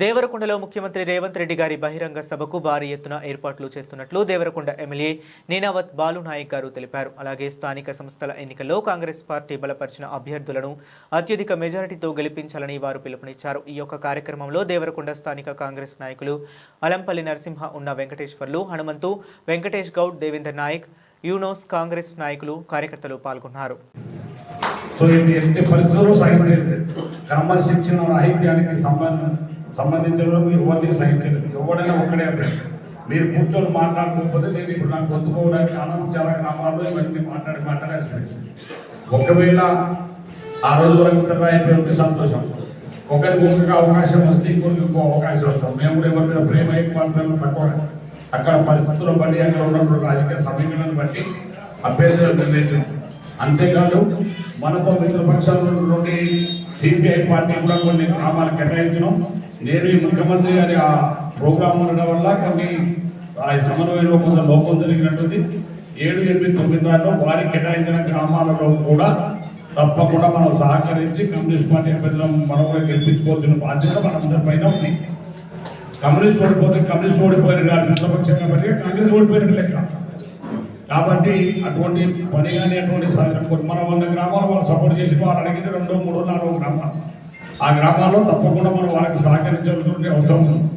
దేవరకొండలో ముఖ్యమంత్రి రేవంత్ రెడ్డి గారి బహిరంగ సభకు భారీ ఎత్తున ఏర్పాట్లు చేస్తున్నట్లు దేవరకొండ ఎమ్మెల్యే నీనావత్ బాలునాయక్ గారు తెలిపారు. అలాగే స్థానిక సంస్థల ఎన్నికల్లో కాంగ్రెస్ పార్టీ బలపరిచిన అభ్యర్థులను అత్యధిక మెజారిటీతో గెలిపించాలని వారు పిలుపునిచ్చారు. ఈ యొక్క కార్యక్రమంలో దేవరకొండ స్థానిక కాంగ్రెస్ నాయకులు అలంపల్లి నరసింహ ఉన్న వెంకటేశ్వర్లు హనుమంతు వెంకటేష్ గౌడ్ దేవేందర్ నాయక్ యూనోస్ కాంగ్రెస్ నాయకులు కార్యకర్తలు పాల్గొన్నారు. సో పరిస్థితుల్లో క్రమశిక్షణ సంబంధించిన వరకు ఎవరిని సహించలేదు. ఎవడైనా ఒక్కడే అభ్యర్థి మీరు కూర్చొని మాట్లాడుకోకపోతే నేను ఇప్పుడు నాకు గొంతుకోవడానికి అనం చాలా గ్రామాల్లో ఇవన్నీ మాట్లాడి మాట్లాడాల్సి వచ్చింది. ఒకవేళ ఆ రోజు వరకు ఇతర ఉంటే సంతోషం. ఒకరికి ఒక్కొక్క అవకాశం వస్తే ఇంకొకరికి ఇంకో అవకాశం వస్తాం మేము కూడా ఎవరి మీద ప్రేమ ఎక్కువ ప్రేమ తక్కువ. అక్కడ పరిస్థితులను బట్టి అక్కడ ఉన్నప్పుడు రాజకీయ సమీకరణను బట్టి అభ్యర్థులు నిర్ణయించాం. అంతేకాదు మనతో మిత్రపక్షాల నుండి సిపిఐ పార్టీ కూడా కొన్ని గ్రామాలు కేటాయించడం నేను ఈ ముఖ్యమంత్రి గారి ఆ ప్రోగ్రాం ఉండడం వల్ల కొన్ని ఆ సమన్వయంలో కొంత లోపం జరిగినట్టుంది. ఏడు ఎనిమిది తొమ్మిది దాంట్లో వారికి కేటాయించిన గ్రామాలలో కూడా తప్పకుండా మనం సహకరించి కమ్యూనిస్ట్ పార్టీ అభ్యర్థులను మనం కూడా గెలిపించుకోవాల్సిన బాధ్యత మనందరి పైన ఉంది. కమ్యూనిస్ట్ ఓడిపోతే కమ్యూనిస్ట్ ఓడిపోయిన కాదు మిత్రపక్షం కాబట్టి కాంగ్రెస్ ఓడిపోయిన లెక్క. కాబట్టి అటువంటి పని కానీ అటువంటి సాధన మన వంద గ్రామాలు వాళ్ళు సపోర్ట్ చేసి వాళ్ళు అడిగితే రెండో మూడో నాలుగో గ్రామాలు. ఆ గ్రామాల్లో తప్పకుండా మనం వాళ్ళకి సహకరించాల్సిన అవసరం ఉంది.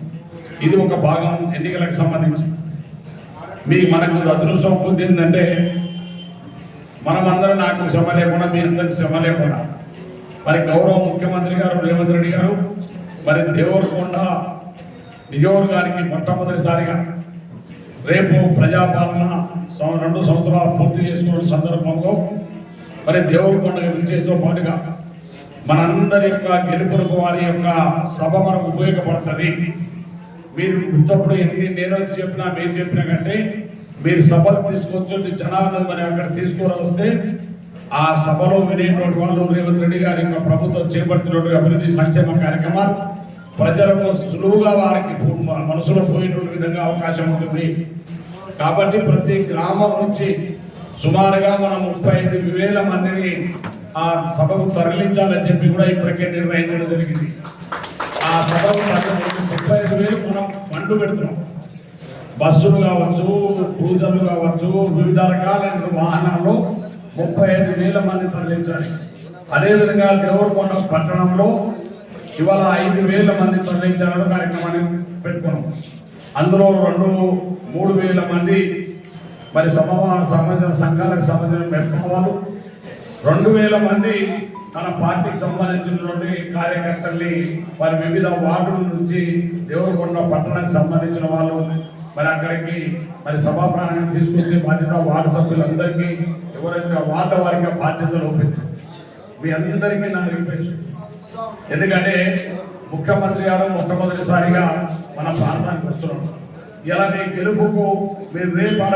ఇది ఒక భాగం ఎన్నికలకు సంబంధించి. మీ మనకు అదృష్టం పొంది ఏంటంటే మనమందరం నాకు శ్రమ లేకుండా మీ అందరికి శ్రమ లేకుండా మరి గౌరవ ముఖ్యమంత్రి గారు రేవంత్ రెడ్డి గారు మరి దేవరకొండ నియోజకవర్గానికి మొట్టమొదటిసారిగా రేపు ప్రజాపాలన రెండు సంవత్సరాలు పూర్తి చేసుకున్న సందర్భంలో మరి దేవరకొండ విచ్చేసిన పాటుగా మనందరి యొక్క గెలుపులకు వారి యొక్క సభ మనకు ఉపయోగపడుతుంది. మీరు ఇంతప్పుడు ఎన్ని నేను వచ్చి చెప్పినా మీరు చెప్పినా కంటే మీరు సభలు తీసుకొచ్చి జనాలను మరి అక్కడ తీసుకొని వస్తే ఆ సభలో వినేటువంటి వాళ్ళు రేవంత్ రెడ్డి గారి యొక్క ప్రభుత్వం చేపడుతున్నటువంటి అభివృద్ధి సంక్షేమ కార్యక్రమాలు ప్రజలకు సులువుగా వారికి మనసులో పోయేటువంటి విధంగా అవకాశం ఉంటుంది. కాబట్టి ప్రతి గ్రామం నుంచి సుమారుగా మనం ముప్పై ఐదు వేల మందిని ఆ సభకు తరలించాలని చెప్పి కూడా ఇప్పటికే నిర్ణయించడం జరిగింది. ఆ సభకు ముప్పై ఐదు వేలు మనం ఫండ్లు పెడుతున్నాం. బస్సులు కావచ్చు పూజలు కావచ్చు వివిధ రకాలైన వాహనాల్లో ముప్పై ఐదు వేల మంది తరలించాలి. అదేవిధంగా దేవరకొండ పట్టణంలో ఇవాళ ఐదు వేల మంది తరలించాలని కార్యక్రమాన్ని పెట్టుకున్నాం. అందులో రెండు మూడు వేల మంది మరి సమమా సంబంధించిన సంఘాలకు సంబంధించిన మెట్టిన రెండు వేల మంది మన పార్టీకి సంబంధించినటువంటి కార్యకర్తల్ని వారి వివిధ వార్డుల నుంచి దేవరకొండ పట్టణానికి సంబంధించిన వాళ్ళు మరి అక్కడికి మరి సభా ప్రాంగణం తీసుకొచ్చే బాధ్యత వార్డు సభ్యులందరికీ ఎవరైతే వార్డు వారికి బాధ్యతలు ఒప్పించారు మీ అందరికీ నా రిక్వెస్ట్. ఎందుకంటే ముఖ్యమంత్రి గారు మొట్టమొదటిసారిగా మన ప్రాంతానికి వస్తున్నాం ఇలా మీ గెలుపుకు మీరు రేపు